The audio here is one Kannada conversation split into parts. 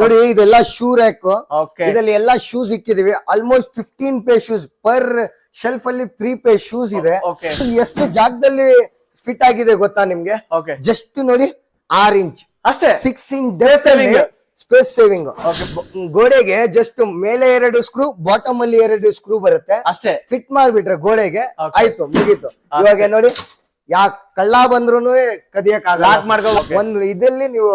ನೋಡಿ ಇದೆಲ್ಲ ಶೂ ರ್ಯಾಕ್ ಇದರಲ್ಲಿ ಎಲ್ಲಾ shoes ಇಕ್ಕಿದೀವಿ. Almost fifteen pair shoes per shelf ಅಲ್ಲಿ ತ್ರೀ ಪೇ ಶೂಸ್ ಇದೆ. ಎಷ್ಟು ಜಾಗದಲ್ಲಿ ಫಿಟ್ ಆಗಿದೆ ಗೊತ್ತಾ ನಿಮ್ಗೆ? ಜಸ್ಟ್ ನೋಡಿ ಆರ್ ಇಂಚ್. ಅಷ್ಟೇ? Six inch. ಸ್ಪೇಸ್ ಸೇವಿಂಗ್ ಗೋಡೆಗೆ ಜಸ್ಟ್ ಮೇಲೆ ಎರಡು ಸ್ಕ್ರೂ ಬಾಟಮ್ ಅಲ್ಲಿ ಎರಡು ಸ್ಕ್ರೂ ಬರುತ್ತೆ. ಅಷ್ಟೇ. ಫಿಟ್ ಮಾಡ್ಬಿಟ್ರೆ ಗೋಡೆಗೆ ಆಯ್ತು ಮುಗೀತು. ಇವಾಗ ನೋಡಿ ಯಾ ಕಳ್ಳ ಬಂದ್ರು ಕದಿಯಕ್ Lock ಮಾಡ್ಕೋಬೇಕು. ಒಂದು ಇದಲ್ಲಿ ನೀವು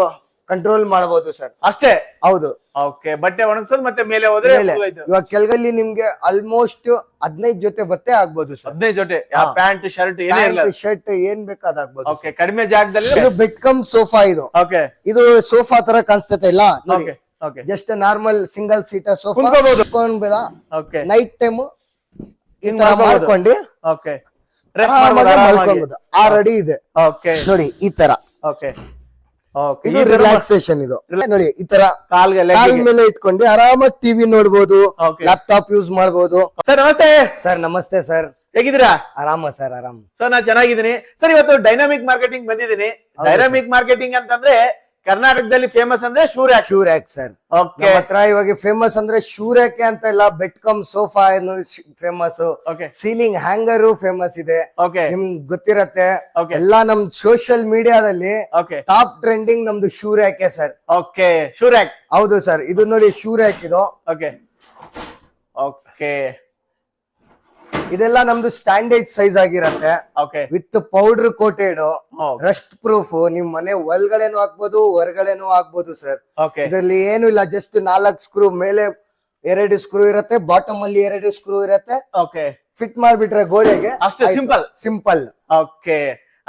ಕಂಟ್ರೋಲ್ ಮಾಡಬಹುದು ಸರ್ ಅಷ್ಟೇ? ಹೌದು. ಓಕೆ ಬಟ್ಟೆ ಒಣಗಿಸೋದು ಮತ್ತೆ ಮೇಲೆ ಹೋದ್ರೆ ಮೇಲೆ. ಮುಗ್ದೋಯ್ತು. ಇವಾಗ ಕೆಳಗಲ್ಲಿ ನಿಮ್ಗೆ ಆಲ್ಮೋಸ್ಟ್ ಹದಿನೈದು ಜೊತೆ ಬಟ್ಟೆ ಆಗ್ಬೋದು ಸರ್ ಹದಿನೈದು ಜೊತೆ? ಪ್ಯಾಂಟ್ ಶರ್ಟ್ ಏನೇ ಶರ್ಟ್ ಏನ್ ಬೇಕಾದಾಗ್ಬೋದು ಓಕೆ ಕಡಿಮೆ ಜಾಗದಲ್ಲಿ ಇದು ಬೆಡ್ ಕಮ್ ಸೋಫಾ ಇದು. ಓಕೆ ಇದು ಸೋಫಾ ತರ ಕಾಣಿಸ್ತೈತೆ ಇಲ್ಲ? Okay okay just normal single seater sofa ಕುಂತ್ಕೋಬಹುದು. Okay night time ಈ ಹಿಂಗ್ ತರ ಮಾಡ್ಕೋಬಹುದು. ಮಾಡ್ಕೊಂಡು ಓಕೆ ರೆಸ್ಟ್ ಆರಾಮಾಗಿ ಮಾಡ್ಬೋದು ಆ ರೆಡಿ ಇದೆ. ಓಕೆ ನೋಡಿ ಈ ತರ. ಓಕೆ ಇದು ರಿಲ್ಯಾಕ್ಸೇಷನ್ ಇದು. ನೋಡಿ ಈ ತರ ಕಾಲ್ಗೆ ಕಾಲ್ ಮೇಲೆ ಇಟ್ಕೊಂಡು ಆರಾಮಾಗಿ ಟಿವಿ ನೋಡ್ಬೋದು. ಲ್ಯಾಪ್ಟಾಪ್ ಯೂಸ್ ಮಾಡ್ಬೋದು. ಸರ್ ನಮಸ್ತೆ. ಸರ್ ನಮಸ್ತೆ ಸರ್ ಹೇಗಿದ್ದೀರಾ? ಆರಾಮ ಸರ್ ಆರಾಮ್. ಸರ್ ನಾ ಚೆನ್ನಾಗಿದ್ದೀನಿ. ಸರ್ ಇವತ್ತು ಡೈನಾಮಿಕ್ ಮಾರ್ಕೆಟಿಂಗ್ ಬಂದಿದ್ದೀನಿ. ಡೈನಾಮಿಕ್ ಮಾರ್ಕೆಟಿಂಗ್ ಅಂತಂದ್ರೆ ಕರ್ನಾಟಕದಲ್ಲಿ ಫೇಮಸ್ ಅಂದ್ರೆ ಶೂರ್ಯಾಕ್. ಶೂರ್ಯಾಕ್ ಸರ್. ಓಕೆ ಹತ್ರ ಇವಾಗ ಫೇಮಸ್ ಅಂದ್ರೆ ಶೂರ್ಯಾಕೆ ಅಂತ ಇಲ್ಲ ಬೆಡ್ ಕಮ್ ಸೋಫಾ ಏನು famous okay ceiling hanger famous ಇದೆ. ನಿಮ್ಗೆ ಗೊತ್ತಿರತ್ತೆ. ಎಲ್ಲಾ ನಮ್ ಸೋಷಿಯಲ್ ಮೀಡಿಯಾದಲ್ಲಿ ಟಾಪ್ ಟ್ರೆಂಡಿಂಗ್ ನಮ್ದು ಶೂರ್ಯಾಕೆ ಸರ್. ಓಕೆ ಶೂರ್ಯಾಕ್. ಹೌದು ಸರ್. ಇದು ನೋಡಿ ಶೂರ್ಯಾಕ್ ಇದು. ಓಕೆ ಓಕೆ ಇದೆಲ್ಲ ನಮ್ದು ಸ್ಟ್ಯಾಂಡರ್ಡ್ ಸೈಜ್ ಆಗಿರತ್ತೆ. Okay with powder coated. Rust proof ನಿಮ್ ಮನೆ ಒಳಗಡೆನೂ ಹಾಕ್ಬೋದು ಹೊರಗಡೆನೂ ಹಾಕ್ಬೋದು ಸರ್ ಓಕೆ ಇದರಲ್ಲಿ ಏನು ಇಲ್ಲ ಜಸ್ಟ್ ನಾಲ್ಕು ಸ್ಕ್ರೂ ಮೇಲೆ ಎರಡು ಸ್ಕ್ರೂ ಇರತ್ತೆ ಬಾಟಮ್ ಅಲ್ಲಿ ಎರಡು ಸ್ಕ್ರೂ ಇರತ್ತೆ. ಓಕೆ ಫಿಟ್ ಮಾಡ್ಬಿಟ್ರೆ ಗೋಡೆಗೆ ಅಷ್ಟೇ ಸಿಂಪಲ್ ಸಿಂಪಲ್ ಓಕೆ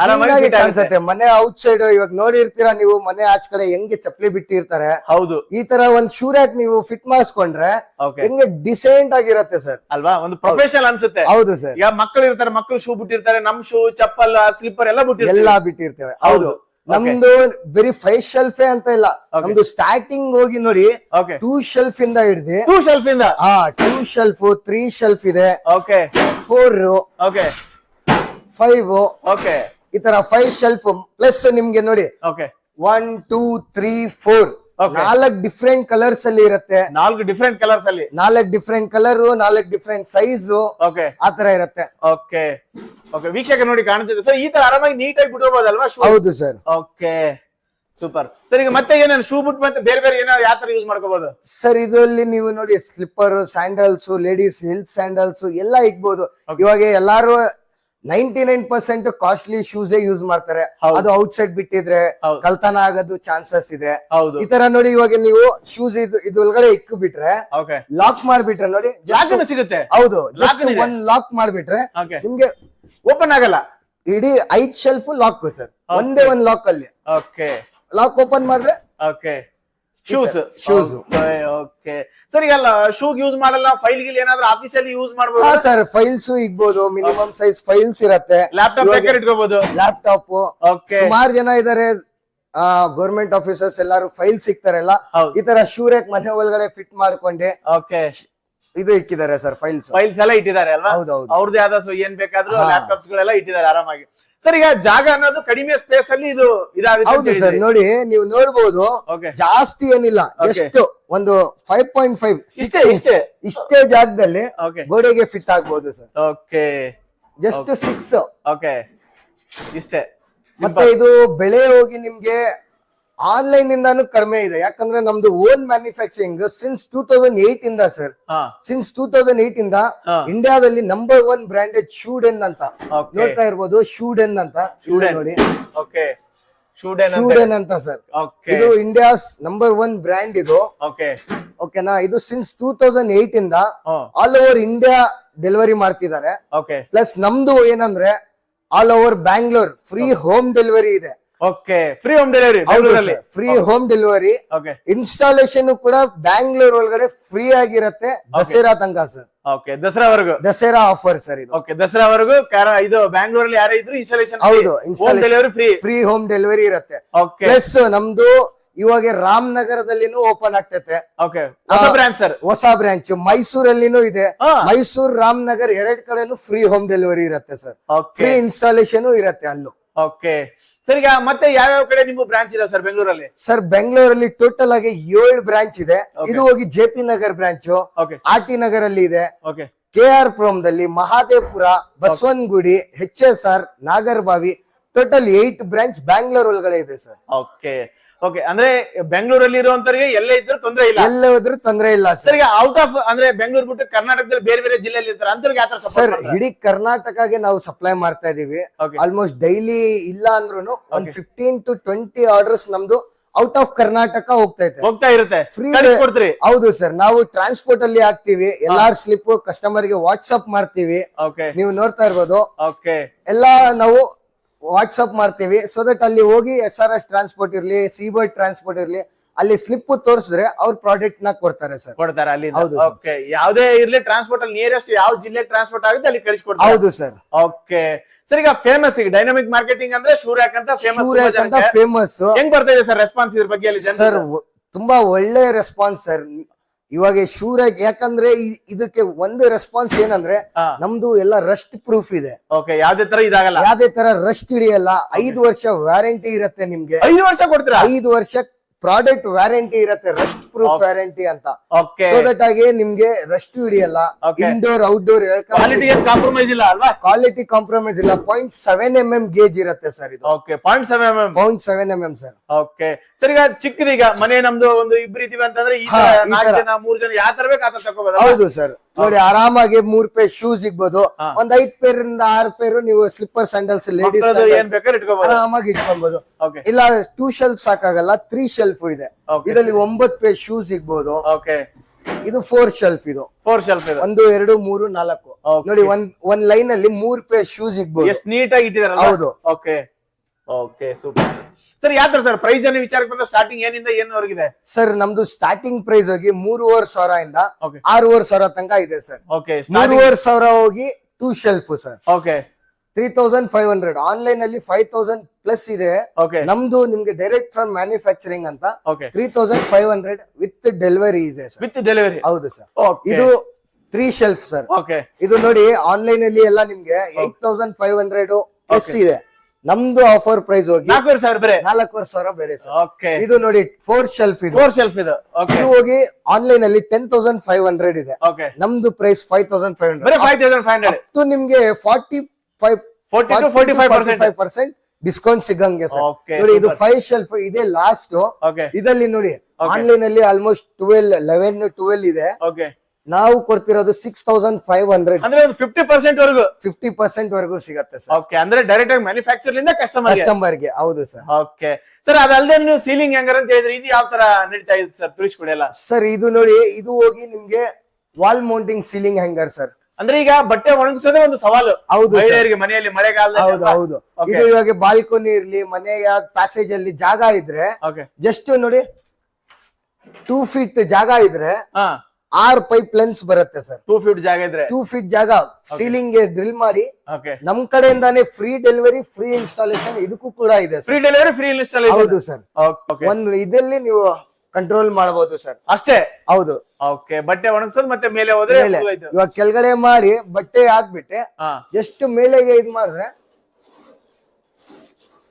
ಆರಾಮಾಗಿ ಅನ್ಸುತ್ತೆ. ಮನೆ ಔಟ್ ಸೈಡ್ ಇವಾಗ ನೋಡಿರ್ತೀರಾ ನೀವು ಮನೆ ಆಚ್ ಕಡೆ ಹೆಂಗೆ ಚಪ್ಪಲಿ ಬಿಟ್ಟಿರ್ತಾರೆ? ಹೌದು. ಈ ತರ ಒಂದ್ ಶೂ ರ್ಯಾಕ್ ನೀವು ಫಿಟ್ ಮಾಡಿಸ್ಕೊಂಡ್ರೆ ಹೆಂಗೆ ಡಿಸೈಂಟ್ ಆಗಿರತ್ತೆ ಸರ್. ಅಲ್ವಾ? ಒಂದು ಪ್ರೊಫೆಷನಲ್ ಅನ್ಸುತ್ತೆ. ಹೌದು ಸರ್. ಈಗ ಮಕ್ಕಳು ಇರ್ತಾರೆ ಮಕ್ಕಳು ಶೂ ಬಿಟ್ಟಿರ್ತಾರೆ ನಮ್ ಶೂ ಚಪ್ಪಲ್ ಸ್ಲಿಪ್ಪರ್ ಎಲ್ಲ ಬಿಟ್ಟಿರ್ತಾರೆ ಎಲ್ಲಾ ಬಿಟ್ಟಿರ್ತೇವೆ. ಹೌದು. ಹೌದು. ನಮ್ದು ಬರೀ ಫೈವ್ ಶೆಲ್ಫ್ ಅಂತ ಇಲ್ಲ. ನಮ್ದು ಸ್ಟಾರ್ಟಿಂಗ್ ಹೋಗಿ ನೋಡಿ ಟೂ ಶೆಲ್ಫ್ ಇಂದ ಹಿಡ್ದು ಟೂ ಶೆಲ್ಫ್ ಇಂದ? ಹಾ ಟೂ ಶೆಲ್ಫ್ ತ್ರೀ ಶೆಲ್ಫ್ ಇದೆ. Okay four okay five okay ಈ ತರ ಫೈವ್ ಶೆಲ್ಫ್ ಪ್ಲಸ್ ನಿಮ್ಗೆ ನೋಡಿ. Okay one two three four ನಾಲ್ಕು ಡಿಫ್ರೆಂಟ್ ಕಲರ್ಸ್ ಅಲ್ಲಿ ಇರುತ್ತೆ. ನಾಲ್ಕು ಡಿಫ್ರೆಂಟ್ ಕಲರ್ಸ್ ಅಲ್ಲಿ. ನಾಲ್ಕ್ ಡಿಫ್ರೆಂಟ್ ಕಲರ್ ನಾಲ್ಕ್ ಡಿಫ್ರೆಂಟ್ ಸೈಜ್ ಓಕೆ ಆತರ ಇರುತ್ತೆ. ಓಕೆ ಓಕೆ ವೀಕ್ಷಕ ನೋಡಿ ಕಾಣ್ತಿದೆ. ಸರ್ ಈ ತರ ಆರಾಮಾಗಿ ನೀಟಾಗಿ ಬಿಟ್ಕೋಬಹುದಲ್ವಾ ಶೂ ಹೌದು ಸರ್ ಓಕೆ ಸೂಪರ್ ಸರ್ ಈಗ ಮತ್ತೆ ಏನೇನು? ಶೂ ಬಿಟ್ ಮತ್ತೆ ಬೇರೆ ಬೇರೆ ಏನೋ ಯಾವ ತರ ಯೂಸ್ ಮಾಡ್ಕೋಬಹುದು ಸರ್ ಇದರಲ್ಲಿ ನೀವು ನೋಡಿ slipper sandals ladies heel sandals ಎಲ್ಲ ಇಕ್ಬಹುದು ಇವಾಗ ಎಲ್ಲಾರು ninety nine percent costly shoes use ಮಾಡ್ತಾರೆ. ಅದು ಔಟ್ ಸೈಡ್ ಬಿಟ್ಟಿದ್ರೆ ಕಲ್ತನ ಆಗೋದು ಚಾನ್ಸಸ್ ಇದೆ. ಈ ತರ ನೋಡಿ ಇವಾಗ ನೀವು ಶೂಸ್ ಇದು ಇದು ಒಳಗಡೆ ಇಕ್ಕು ಬಿಟ್ರೆ ಓಕೆ ಲಾಕ್ ಮಾಡ್ಬಿಟ್ರೆ ನೋಡಿ ಸಿಗುತ್ತೆ. ಹೌದು. ಒಂದ್ ಲಾಕ್ ಮಾಡ್ಬಿಟ್ರೆ ನಿಮ್ಗೆ ಓಪನ್ ಆಗಲ್ಲ. ಇಡೀ ಐದ್ ಶೆಲ್ಫ್ ಲಾಕ್ ಸರ್. ಒಂದೇ ಒಂದ್ ಲಾಕ್ ಅಲ್ಲಿ. ಓಕೆ ಲಾಕ್ ಓಪನ್ ಮಾಡ್ರೆ okay shoes shoes okay sir ಈಗ ಶೂ ಯೂಸ್ ಮಾಡಲ್ಲ ಫೈಲ್ ಗಿಲ್ ಏನಾದ್ರೂ ಆಫೀಸಲ್ಲಿ ಯೂಸ್ ಹಾ ಮಾಡಬಹುದು ಸರ್ ಫೈಲ್ಸ್ ಇಗ್ಬಹುದು ಮಿನಿಮಮ್ ಸೈಜ್ ಫೈಲ್ಸ್ ಇರುತ್ತೆ. ಲ್ಯಾಪ್ಟಾಪ್ ಬೇಕಾದ್ರೆ ಇಟ್ಕೋಬಹುದು ಲ್ಯಾಪ್ಟಾಪ್ ಓಕೆ ಸುಮಾರು ಜನ ಇದಾರೆ ಗೌರ್ಮೆಂಟ್ ಆಫೀಸರ್ಸ್ ಎಲ್ಲಾರು ಫೈಲ್ ಸಿಗ್ತಾರಲ್ಲ ಹೌದು. ಈ ತರ ಶೂರೇಕ್ ಮನೆ ಒಳಗಡೆ ಫಿಟ್ ಮಾಡ್ಕೊಂಡೆ. ಓಕೆ ಇದು ಇಕ್ಕಿದ್ದಾರೆ ಸರ್ ಫೈಲ್ಸ್ ಫೈಲ್ಸ್ ಎಲ್ಲ ಇಟ್ಟಿದ್ದಾರೆ ಅಲ್ವಾ? ಹೌದೌದು. ಆದ ಸೊ ಏನ್ ಬೇಕಾದ್ರೂ ಹಾ. ಲ್ಯಾಪ್ಟಾಪ್ಸ್ ಗಳೆಲ್ಲ ಇಟ್ಟಿದ್ದಾರೆ ಆರಾಮಾಗಿ. ಸರ್ ಈಗ ಜಾಗ ಅನ್ನೋದು ಕಡಿಮೆ ಸ್ಪೇಸ್ ಅಲ್ಲಿ ಇದು ಹೌದು ಸರ್ ನೋಡಿ ನೀವು ನೋಡಬಹುದು ಜಾಸ್ತಿ ಏನಿಲ್ಲ. ಎಷ್ಟು? ಒಂದು ಫೈವ್ ಪಾಯಿಂಟ್ ಫೈವ್ ಇಷ್ಟೇ ಇಷ್ಟೇ? ಇಷ್ಟೇ ಜಾಗದಲ್ಲಿ ಗೋಡೆಗೆ ಫಿಟ್ ಆಗ್ಬಹುದು sir. Okay just six okay ಇಷ್ಟೇ. ಮತ್ತೆ ಇದು ಬೆಳೆ ಹೋಗಿ ನಿಮ್ಗೆ ಆನ್ಲೈನ್ ಇಂದಾನು ಕಡಿಮೆ ಇದೆ. ಯಾಕಂದ್ರೆ ನಮ್ದು own manufacturing since two thousand eight ಇಂದ sir since two thousand eight ಇಂದ ಇಂಡಿಯಾದಲ್ಲಿ ನಂಬರ್ ಒನ್ ಬ್ರಾಂಡೆಡ್ ಶೂಡೆನ್ ಅಂತ. ನೋಡ್ತಾ ಇರ್ಬೋದು ಶೂಡೆನ್ ಅಂತ. ನೋಡಿ ಶೂಡೇನ್ ಅಂತ ಸರ್ ಇದು ಇಂಡಿಯಾಸ್ ನಂಬರ್ ಒನ್ ಬ್ರ್ಯಾಂಡ್ ಇದು. ಓಕೆ ಓಕೆನಾ ಇದು ಸಿನ್ಸ್ ಟೂ ತೌಸಂಡ್ ಏಟ್ ಇಂದ ಆಲ್ ಓವರ್ ಇಂಡಿಯಾ ಡೆಲಿವರಿ ಮಾಡ್ತಿದ್ದಾರೆ. ಪ್ಲಸ್ ನಮ್ದು ಏನಂದ್ರೆ all over Bangalore free home delivery ಇದೆ. ಓಕೆ ಫ್ರೀ ಹೋಮ್ ಡೆಲಿವರಿ ಬೆಂಗಳೂರಲ್ಲಿ. Free home delivery okay installation ಕೂಡ ಬ್ಯಾಂಗ್ಳೂರ್ ಒಳಗಡೆ ಫ್ರೀ ಆಗಿರತ್ತೆ ದಸರಾ ತನಕ ಸರ್ ಓಕೆ ದಸರಾವರೆಗೂ. ದಸರಾ ಆಫರ್ ಸರ್ ಇದು. ಓಕೆ ದಸರಾವರೆಗೂ ಇದು ಬ್ಯಾಂಗ್ಳೂರಲ್ಲಿ ಯಾರೇ ಇದ್ರು ಇನ್ಸ್ಟಾಲೇಷನ್ ಹೌದು home delivery free free home delivery ಇರತ್ತೆ. ಓಕೆ ಪ್ಲಸ್ ನಮ್ದು ಇವಾಗ ರಾಮನಗರದಲ್ಲಿನೂ ಓಪನ್ ಆಗ್ತೈತೆ. ಓಕೆ ಹೊಸ ಬ್ರಾಂಚ್ ಸರ್ ಹೊಸ ಬ್ರಾಂಚ್ ಮೈಸೂರಲ್ಲಿನೂ ಇದೆ. ಮೈಸೂರು ಮೈಸೂರ್ ರಾಮನಗರ್ ಎರಡ್ ಕಡೆನೂ ಫ್ರೀ ಹೋಮ್ ಡೆಲಿವರಿ ಇರತ್ತೆ ಸರ್ ಫ್ರೀ ಇನ್ಸ್ಟಾಲೇಷನ್ ಇರತ್ತೆ ಅಲ್ಲೂ. ಓಕೆ ಸರ್ ಈಗ ಮತ್ತೆ ಯಾವ್ಯಾವ ಕಡೆ ನಿಮ್ಮ ಬ್ರಾಂಚ್ ಇದೆ ಸರ್ ಬೆಂಗಳೂರಲ್ಲಿ ಸರ್ ಬೆಂಗಳೂರಲ್ಲಿ ಟೋಟಲ್ ಆಗಿ ಏಳು ಬ್ರಾಂಚ್ ಇದೆ. ಇದು ಹೋಗಿ J P Nagar branch R T Nagar ಅಲ್ಲಿ ಇದೆ. ಕೆ ಆರ್ ದಲ್ಲಿ Mahadevapura Basavanagudi H S R Nagarabhavi total eight branch Bangalore ಒಳಗಡೆ ಇದೆ ಸರ್ ಓಕೆ ಓಕೆ ಅಂದ್ರೆ ಬೆಂಗಳೂರಲ್ಲಿ ಇರುವಂತವರಿಗೆ ಎಲ್ಲೇ ಇದ್ರೂ ತೊಂದ್ರೆ ಇಲ್ಲ. ಎಲ್ಲ ಹೋದ್ರೂ ತೊಂದ್ರೆ ಇಲ್ಲ ಸರ್ ಸರ್ ಔಟ್ ಆಫ್ ಅಂದ್ರೆ ಬೆಂಗಳೂರು ಬಿಟ್ಟು ಕರ್ನಾಟಕದಲ್ಲಿ ಬೇರೆ ಬೇರೆ ಜಿಲ್ಲೆಯಲ್ಲಿ ಇರ್ತಾರೆ ಅಂತವ್ರಿಗೆ ಯಾವ ಸರ್ ಇಡೀ ಕರ್ನಾಟಕಗೆ ನಾವು ಸಪ್ಲೈ ಮಾಡ್ತಾ ಇದೀವಿ. Okay. ಆಲ್ಮೋಸ್ಟ್ ಡೈಲಿ ಇಲ್ಲ ಅಂದ್ರೂ ಒಂದ್ ಫಿಫ್ಟೀನ್ ಟು ಟ್ವೆಂಟಿ ಆರ್ಡರ್ಸ್ ನಮ್ದು ಔಟ್ ಆಫ್ ಕರ್ನಾಟಕ ಹೋಗ್ತಾ ಇದೆ. ಹೋಗ್ತಾ ಇರುತ್ತೆ. ಫ್ರೀ ಕೊಡ್ತೀರಿ. ಹೌದು ಸರ್ ನಾವು ಟ್ರಾನ್ಸ್ಪೋರ್ಟ್ ಅಲ್ಲಿ ಹಾಕ್ತಿವಿ. ಎಲ್ಲಾರ್ ಸ್ಲಿಪ್ ಕಸ್ಟಮರ್ಗೆ ವಾಟ್ಸ್ಆಪ್ ಮಾಡ್ತೀವಿ. ಓಕೆ ನೀವು ನೋಡ್ತಾ ಇರ್ಬೋದು. ಓಕೆ ಎಲ್ಲಾ ನಾವು ವಾಟ್ಸ್ಆಪ್ ಮಾಡ್ತೀವಿ. ಸೊ ದಟ್ ಅಲ್ಲಿ ಹೋಗಿ ಎಸ್ ಆರ್ ಎಸ್ ಟ್ರಾನ್ಸ್ಪೋರ್ಟ್ ಇರ್ಲಿ ಸೀಬರ್ಡ್ ಟ್ರಾನ್ಸ್ಪೋರ್ಟ್ ಇರ್ಲಿ ಅಲ್ಲಿ ಸ್ಲಿಪ್ ತೋರಿಸಿದ್ರೆ ಅವ್ರ ಪ್ರಾಡಕ್ಟ್ನ ಕೊಡ್ತಾರೆ ಸರ್ ಕೊಡ್ತಾರೆ ಅಲ್ಲಿ ಹೌದು. ಓಕೆ ಯಾವ್ದೇ ಇರ್ಲಿ ಟ್ರಾನ್ಸ್ಪೋರ್ಟ್ ಅಲ್ಲಿ ನಿಯರೆಸ್ಟ್ ಯಾವ ಜಿಲ್ಲೆ ಟ್ರಾನ್ಸ್ಪೋರ್ಟ್ ಆಗುತ್ತೆ ಅಲ್ಲಿ ಕಳಿಸ್ಕೊಡ್ತಾರೆ. ಹೌದು ಸರ್ ಓಕೆ ಸರ್ ಈಗ ಫೇಮಸ್ ಈಗ ಡೈನಾಮಿಕ್ ಮಾರ್ಕೆಟಿಂಗ್ ಅಂದ್ರೆ ಶೂರ್ ಅಂತ ಫೇಮಸ್ ಅಂತ ಫೇಮಸ್ ಹೆಂಗ್ ಬರ್ತಾ ಇದೆ ಸರ್ ರೆಸ್ಪಾನ್ಸ್ ಇದ್ರ ಬಗ್ಗೆ ಅಲ್ಲಿ ಸರ್ ತುಂಬಾ ಒಳ್ಳೆ ರೆಸ್ಪಾನ್ಸ್ ಸರ್ ಇವಾಗ ಶೂರಕ್ ಯಾಕಂದ್ರೆ ಇದಕ್ಕೆ ಒಂದು ರೆಸ್ಪಾನ್ಸ್ ಏನಂದ್ರೆ ನಮ್ದು ಎಲ್ಲ ರಸ್ಟ್ ಪ್ರೂಫ್ ಇದೆ. ಓಕೆ ಯಾವ್ದೇ ತರ ಇದಾಗಲ್ಲ. ಯಾವ್ದೇ ತರ ರಸ್ಟ್ ಹಿಡಿಯಲ್ಲ. ಐದು ವರ್ಷ ವ್ಯಾರಂಟಿ ಇರತ್ತೆ ನಿಮ್ಗೆ. ಐದು ವರ್ಷ ಕೊಡ್ತೀರಾ? ಐದು ವರ್ಷ ಪ್ರಾಡಕ್ಟ್ ವ್ಯಾರಂಟಿ ಇರತ್ತೆ ರಸ್ಟ್ ಪ್ರೂಫ್ ವ್ಯಾರಂಟಿ ಅಂತ. ಸೊ ದಟ್ ಆಗಿ ನಿಮ್ಗೆ ರಸ್ಟ್ ಹಿಡಿಯಲ್ಲ. ಇಂಡೋರ್ ಔಟ್ಡೋರ್ ಕಾಂಪ್ರಮೈಸ್ ಇಲ್ಲ ಅಲ್ವಾ? ಕ್ವಾಲಿಟಿ ಕಾಂಪ್ರಮೈಸ್ ಇಲ್ಲ. Point seven M M gauge ಇರತ್ತೆ ಸರ್ ಇದು. Okay point seven M point seven M M sir okay sir ಈಗ ಚಿಕ್ಕದೀಗ ಮನೆ ನಮ್ದು ಒಂದು ಇಬ್ರು ಇದೀವಿ ಅಂತಂದ್ರೆ ಈ ಹಾ, ತರ ನಾಲ್ಕು ಜನ ಮೂರ್ ಜನ ಯಾವ ತರ ಬೇಕು ಆ ತರ ಹೌದು ಸರ್ ನೋಡಿ ಆರಾಮಾಗಿ ಮೂರ್ ಪೇರ್ ಶೂ ಸಿಗ್ಬೋದು. ಒಂದ್ ಐದ್ ಪೇರ್ ಇಂದ ಆರ್ ಪೇರ್ ನೀವು ಸ್ಲಿಪ್ಪರ್ ಸ್ಯಾಂಡಲ್ಸ್ ಲೇಡೀಸ್ ಆರಾಮಾಗಿ ಇಟ್ಕೊಬಹುದು ಇಲ್ಲ ಟೂ ಶೆಲ್ಫ್ ಸಾಕಾಗಲ್ಲ ತ್ರೀ ಶೆಲ್ಫ್ ಇದೆ. ಇದರಲ್ಲಿ ಒಂಬತ್ ಪೇರ್ ಶೂ ಸಿಗ್ಬೋದು. ಓಕೆ ಇದು ಫೋರ್ ಶೆಲ್ಫ್ ಇದು. ಫೋರ್ ಶೆಲ್ಫ್ ಇದೆ. ಒಂದು ಎರಡು ಮೂರು ನಾಲ್ಕು. ನೋಡಿ ಒಂದ್ ಒಂದ್ ಲೈನ್ ಅಲ್ಲಿ ಮೂರ್ ಪೇರ್ ಶೂ ಸಿಗ್ಬೋದು. ನೀಟ್ ಆಗಿ ಹೌದು. ಓಕೆ ಓಕೆ ಸೂಪರ್ ಸರ್ ಯಾವ ಸರ್ ಪ್ರೈಸ್ ಏನು ವಿಚಾರಕ್ಕೆ ಬಂದ ಸ್ಟಾರ್ಟಿಂಗ್ ಏನಿಂದ ಏನವರೆಗಿದೆ ಸರ್ ನಮ್ದು ಸ್ಟಾರ್ಟಿಂಗ್ ಪ್ರೈಸ್ ಹೋಗಿ ಮೂರುವರೆ ಸಾವಿರ ಇಂದ ಆರೂವರೆ ಸಾವಿರ ತನಕ ಇದೆ ಸರ್ ಓಕೆ ಮೂರುವರೆ ಸಾವಿರ ಹೋಗಿ two shelf sir okay three thousand five hundred online ಅಲ್ಲಿ ಫೈವ್ ತೌಸಂಡ್ ಪ್ಲಸ್ ಇದೆ. ಓಕೆ ನಮ್ದು ನಿಮ್ಗೆ ಡೈರೆಕ್ಟ್ ಫ್ರಮ್ ಮ್ಯಾನುಫ್ಯಾಕ್ಚರಿಂಗ್ ಅಂತ okay three thousand five hundred with delivery ಇದೆ ಸರ್ ವಿತ್ ಡೆಲಿವರಿ ಹೌದು ಸರ್ ಓಕೆ ಇದು ತ್ರೀ ಶೆಲ್ಫ್ ಸರ್ ಓಕೆ ಇದು ನೋಡಿ ಆನ್ಲೈನ್ ಅಲ್ಲಿ ಎಲ್ಲ ನಿಮ್ಗೆ eight thousand five hundred plus ಇದೆ. ನಮ್ದು ಆಫರ್ ಪ್ರೈಸ್ ಹೋಗಿ ನಾಲ್ಕೂವರೆ ಸಾವಿರ ಬೇರೆ. ನಾಲ್ಕೂವರೆ ಸಾವಿರ ಬೇರೆ ಸರ್. ಓಕೆ ಇದು ನೋಡಿ ಫೋರ್ ಶೆಲ್ಫ್ ಇದು. ಫೋರ್ ಶೆಲ್ಫ್ ಇದು. ಇದು ಹೋಗಿ ಆನ್ಲೈನ್ ಅಲ್ಲಿ ಟೆನ್ ತೌಸಂಡ್ ಫೈವ್ ಹಂಡ್ರೆಡ್ ಇದೆ. ಓಕೆ ನಮ್ದು price five thousand five hundred five thousand five hundred ಇದು ನಿಮ್ಗೆ forty five forty two forty five percent percent discount ಸಿಗಂಗೆ sir. ನೋಡಿ ಇದು ಫೈವ್ ಶೆಲ್ಫ್ ಇದೆ ಲಾಸ್ಟ್ ಇದರಲ್ಲಿ ನೋಡಿ ಆನ್ಲೈನ್ ಅಲ್ಲಿ ಆಲ್ಮೋಸ್ಟ್ ಟ್ವೆಲ್ ಲೆವೆನ್ ಟ್ವೆಲ್ ಇದೆ. ಓಕೆ ನಾವು ಕೊಡ್ತಿರೋದು ಸಿಕ್ಸ್ ತೌಸಂಡ್ ಫೈವ್ ಹಂಡ್ರೆಡ್ ಅಂದ್ರೆ ಒಂದು ಫಿಫ್ಟಿ ಪರ್ಸೆಂಟ್ ವರೆಗೂ. ಫಿಫ್ಟಿ ಪರ್ಸೆಂಟ್ ವರೆಗೂ ಸಿಗತ್ತೆ ಸರ್. ಓಕೆ ಅಂದ್ರೆ ಡೈರೆಕ್ಟ್ ಆಗಿ ಮ್ಯಾನುಫ್ಯಾಕ್ಚರ್ ಲಿಂದ ಕಸ್ಟಮರ್ ಕಸ್ಟಮರ್ಗೆ ಹೌದು ಸರ್. ಓಕೆ ಸರ್ ಅದಲ್ಲದೆ ನೀವು ಸೀಲಿಂಗ್ ಹೆಂಗಾರ ಅಂತ ಹೇಳಿದ್ರೆ ಇದು ಯಾವ ತರ ನಡೀತಾ ಇದೆ ಸರ್ ತಿಳಿಸ್ಕೊಡಿ ಎಲ್ಲ ಸರ್ ಇದು ನೋಡಿ ಇದು ಹೋಗಿ ನಿಮ್ಗೆ wall mounting ceiling hanger sir? ಅಂದ್ರೆ ಈಗ ಬಟ್ಟೆ ಒಣಗಿಸೋದೇ ಒಂದು ಸವಾಲು. ಹೌದು sir. ಮಹಿಳೆಯರಿಗೆ ಮನೆಯಲ್ಲಿ ಹೌದು ಮಳೆಗಾಲದಲ್ಲಿ ಹೌದು. Okay. ಇದು ಇವಾಗ ಬಾಲ್ಕನಿ ಇರ್ಲಿ ಮನೆಯ ಪ್ಯಾಸೇಜ್ ಅಲ್ಲಿ ಜಾಗ ಇದ್ರೆ ಓಕೆ ಜಸ್ಟ್ ನೋಡಿ ಟೂ ಫೀಟ್ ಜಾಗ ಇದ್ರೆ ಹಾ. ಆರ್ ಪೈಪ್ ಲೆನ್ಸ್ ಬರುತ್ತೆ ಸರ್. ಟೂ ಫೀಟ್ ಜಾಗ ಇದ್ರೆ? ಟೂ ಫೀಟ್ ಜಾಗ. ಸೀಲಿಂಗ್ಗೆ ಡ್ರಿಲ್ ಮಾಡಿ. ನಮ್ ಕಡೆಯಿಂದಾನೇ ಫ್ರೀ ಡೆಲಿವರಿ ಫ್ರೀ ಇನ್ಸ್ಟಾಲೇಷನ್ ಇದಕ್ಕೂ ಕೂಡ ಇದೆ ಫ್ರೀ ಡೆಲಿವರಿ ಫ್ರೀ ಇನ್ಸ್ಟಾಲೇಷನ್ ಹೌದು ಸರ್. ಒಂದು ಇದರಲ್ಲಿ ನೀವು ಕಂಟ್ರೋಲ್ ಮಾಡಬಹುದು ಸರ್. ಅಷ್ಟೇ? ಹೌದು. ಓಕೆ ಬಟ್ಟೆ ಒಣಗಿಸೋದು ಮತ್ತೆ ಮೇಲೆ ಹೋದ್ರೆ ಮೇಲೆ. ಇವಾಗ ಕೆಳಗಡೆ ಮಾಡಿ ಬಟ್ಟೆ ಹಾಕ್ಬಿಟ್ಟೆ. ಎಷ್ಟು ಮೇಲೆಗೆ ಇದ್ ಮಾಡಿದ್ರೆ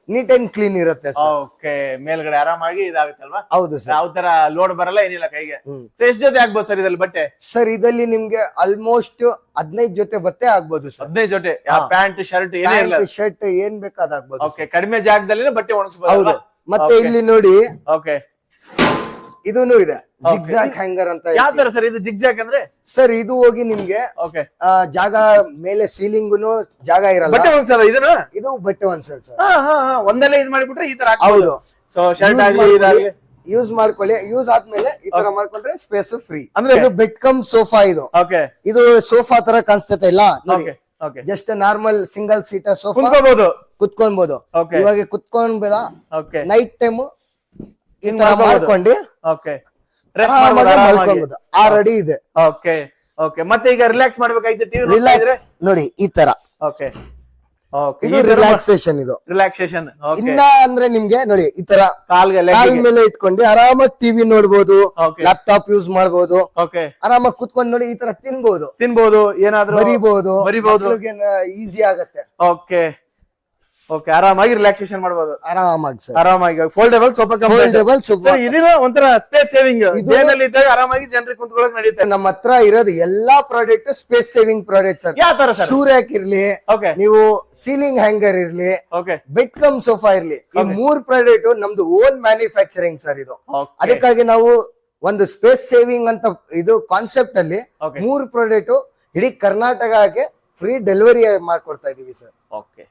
ನೀಟ್ ಅಂಡ್ ಕ್ಲೀನ್ ಇರುತ್ತೆ ಓಕೆ ಮೇಲ್ಗಡೆ ಆರಾಮಾಗಿ ಇದಾಗುತ್ತಲ್ವಾ? ಹೌದು ಸರ್. ಯಾವ ತರ ಲೋಡ್ ಬರಲ್ಲ ಏನಿಲ್ಲ ಕೈಗೆ. ಫೇಸ್ ಎಷ್ಟ್ ಜೊತೆ ಆಗ್ಬೋದು ಸರ್ ಇದ್ರಲ್ಲಿ ಬಟ್ಟೆ? ಸರ್ ಇದರಲ್ಲಿ ನಿಮ್ಗೆ ಆಲ್ಮೋಸ್ಟ್ ಹದಿನೈದು ಜೊತೆ ಬಟ್ಟೆ ಆಗ್ಬೋದು ಸರ್. ಹದಿನೈದು ಜೊತೆ? ಪ್ಯಾಂಟ್ ಶರ್ಟ್ ಏನಿಲ್ಲ ಶರ್ಟ್ ಏನ್ ಬೇಕಾದಾಗ್ಬೋದು ಓಕೆ ಕಡಿಮೆ ಜಾಗದಲ್ಲಿ ಬಟ್ಟೆ ಹೌದು. ಒಣಗಿಸಬಹುದು ಮತ್ತೆ ಇಲ್ಲಿ ನೋಡಿ. ಓಕೆ. ಇದೂನು ಇದೆ. ಜಿಗ್ಜಾಗ್ ಹ್ಯಾಂಗರ್ ಅಂತ ಯಾವ ತರ ಸರ್? ಇದು ಜಿಗ್ಜಾಕ್ ಅಂದ್ರೆ? ಸರ್ ಇದು ಹೋಗಿ ನಿಮ್ಗೆ ಓಕೆ ಜಾಗ ಮೇಲೆ ಸೀಲಿಂಗ್ನು ಜಾಗ ಇರಲ್ಲ. ಬಟ್ಟೆ ಒಣಗಿಸೋದು ಇದನ್ನ? ಇದು ಬಟ್ಟೆ ಒಂದ್ಸರ್ ಸರ್. ಹಾ ಹಾ ಹಾ ಒಂದಲ್ಲೇ ಇದು ಮಾಡಿಬಿಟ್ರೆ ಈ ತರ ಹೌದು. ಸೊ ಶರ್ಟ್ ಆಗ್ಲಿ ಇದಾಗ್ಲಿ ಯೂಸ್ ಮಾಡ್ಕೊಳ್ಳಿ. ಯೂಸ್ ಆದ್ಮೇಲೆ ಈ ತರ ಮಾಡ್ಕೊಂಡ್ರೆ ಸ್ಪೇಸ್ ಫ್ರೀ ಅಂದ್ರೆ- ಇದು ಬೆಡ್ ಕಮ್ ಸೋಫಾ ಇದು. ಓಕೆ ಇದು ಸೋಫಾ ತರ ಕಾಣಿಸ್ತೈತೆ ಇಲ್ಲ? ನೋಡಿ. Just normal single seater sofa ಕುತ್ಕೋಬಹುದು. ಇವಾಗ ಕುತ್ಕೊಂಡ್ಬೇಡ ನೈಟ್ ಟೈಮ್. ಮಾಡ್ಕೊಂಡು ಓಕೆ ರೆಸ್ಟ್ ರೆಡಿ ಇದೆ. ಓಕೆ ಓಕೆ ಮತ್ತೆ ಈಗ ರಿಲ್ಯಾಕ್ಸ್ ಮಾಡ್ಬೇಕಾಯ್ತು ಟಿವಿ ರಿಲ್ಯಾಕ್ಸ್ ನೋಡಿ ಈ ತರ. ಓಕೆ ಇದು ರಿಲ್ಯಾಕ್ಸೇಷನ್ ಇದು. ರಿಲ್ಯಾಕ್ಸೇಷನ್ ಇನ್ನ ಅಂದ್ರೆ ನಿಮ್ಗೆ ನೋಡಿ ಈ ತರ ಕಾಲ್ ಮೇಲೆ ಇಟ್ಕೊಂಡು ಆರಾಮಾಗಿ ಟಿವಿ ನೋಡ್ಬೋದು. ಲ್ಯಾಪ್ಟಾಪ್ ಯೂಸ್ ಮಾಡ್ಬೋದು. ಆರಾಮಾಗಿ ಕುತ್ಕೊಂಡು ನೋಡಿ ಈ ತರ ತಿನ್ಬಹುದು ತಿನ್ಬೋದು. ಏನಾದ್ರೂ ಬರಿಬಹುದು ಬರಿಬಹುದು ಈಸಿ ಆಗತ್ತೆ. ಓಕೆ ಓಕೆ ಆರಾಮಾಗಿ ರಿಲ್ಯಾಕ್ಸೇಷನ್ ಮಾಡಬಹುದು ಆರಾಮಾಗಿ ಸರ್. ಆರಾಮಾಗಿ. ಫೋಲ್ಡೇಬಲ್ ಸ್ವಲ್ಪ ಫೋಲ್ಡೇಬಲ್ ಇದಿರೋ ಒಂಥರ ಸ್ಪೇಸ್ ಸೇವಿಂಗ್ ಜೇನಲ್ಲಿ ಇದ್ದಾಗ ಆರಾಮಾಗಿ ಜನರಿಗೆ ಕುಂತ್ಕೊಳ್ಳೋಕೆ ನಡೆಯುತ್ತೆ ನಮ್ಮ ಹತ್ರ ಇರೋದು ಎಲ್ಲಾ product space saving product sir. ಯಾವ ತರ ಸರ್ ಶೂ ರ್ಯಾಕ್ ಇರ್ಲಿ ಓಕೆ ನೀವು ಸೀಲಿಂಗ್ ಹ್ಯಾಂಗರ್ ಇರ್ಲಿ ಓಕೆ ಬೆಡ್ ಕಮ್ ಸೋಫಾ ಇರ್ಲಿ ಈ ಮೂರ್ ಪ್ರಾಡಕ್ಟ್ ನಮ್ದು ಓನ್ ಮ್ಯಾನುಫ್ಯಾಕ್ಚರಿಂಗ್ ಸರ್ ಇದು. ಅದಕ್ಕಾಗಿ ನಾವು ಒಂದು ಸ್ಪೇಸ್ ಸೇವಿಂಗ್ ಅಂತ ಇದು ಕಾನ್ಸೆಪ್ಟ್ ಅಲ್ಲಿ. ಮೂರ್ ಪ್ರಾಡಕ್ಟ್ ಇಡೀ ಕರ್ನಾಟಕಕ್ಕೆ ಫ್ರೀ ಡೆಲಿವರಿ ಮಾಡ್ಕೊಡ್ತಾ ಇದೀವಿ ಸರ್. ಓಕೆ